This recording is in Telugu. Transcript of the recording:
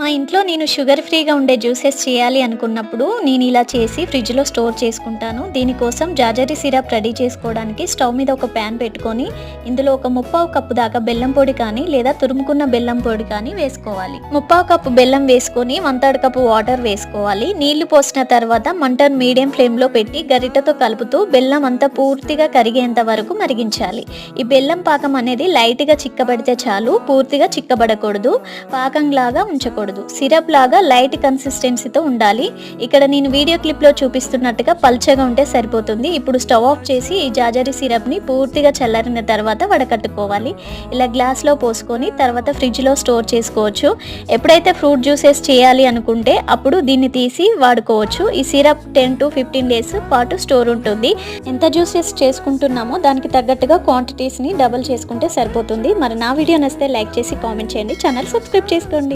మా ఇంట్లో నేను షుగర్ ఫ్రీగా ఉండే జ్యూసెస్ చేయాలి అనుకున్నప్పుడు నేను ఇలా చేసి ఫ్రిడ్జ్లో స్టోర్ చేసుకుంటాను. దీనికోసం జాజరీ సిరప్ రెడీ చేసుకోవడానికి స్టవ్ మీద ఒక ప్యాన్ పెట్టుకొని ఇందులో ఒక ముప్పావు కప్పు దాకా బెల్లం పొడి కానీ లేదా తురుముకున్న బెల్లం పొడి కానీ వేసుకోవాలి. ముప్పావు కప్పు బెల్లం వేసుకొని వన్ థర్డ్ కప్పు వాటర్ వేసుకోవాలి. నీళ్ళు పోసిన తర్వాత మంటను మీడియం ఫ్లేమ్లో పెట్టి గరిటతో కలుపుతూ బెల్లం అంతా పూర్తిగా కరిగేంత వరకు మరిగించాలి. ఈ బెల్లం పాకం అనేది లైట్గా చిక్కబడితే చాలు పూర్తిగా చిక్కబడకూడదు. పాకంలాగా ఉంచకూడదు. సిరప్ లాగా లైట్ కన్సిస్టెన్సీతో ఉండాలి. ఇక్కడ నేను వీడియో క్లిప్లో చూపిస్తున్నట్టుగా పల్చగా ఉంటే సరిపోతుంది. ఇప్పుడు స్టవ్ ఆఫ్ చేసి ఈ జాజరీ సిరప్ని పూర్తిగా చల్లారిన తర్వాత వడకట్టుకోవాలి. ఇలా గ్లాస్లో పోసుకొని తర్వాత ఫ్రిడ్జ్లో స్టోర్ చేసుకోవచ్చు. ఎప్పుడైతే ఫ్రూట్ జ్యూసెస్ చేయాలి అనుకుంటే అప్పుడు దీన్ని తీసి వాడుకోవచ్చు. ఈ syrup ten to fifteen days పాటు స్టోర్ ఉంటుంది. ఎంత జ్యూసెస్ చేసుకుంటున్నామో దానికి తగ్గట్టుగా క్వాంటిటీస్ని డబుల్ చేసుకుంటే సరిపోతుంది. మరి నా వీడియో నచ్చితే లైక్ చేసి కామెంట్ చేయండి. ఛానల్ సబ్స్క్రైబ్ చేసుకోండి.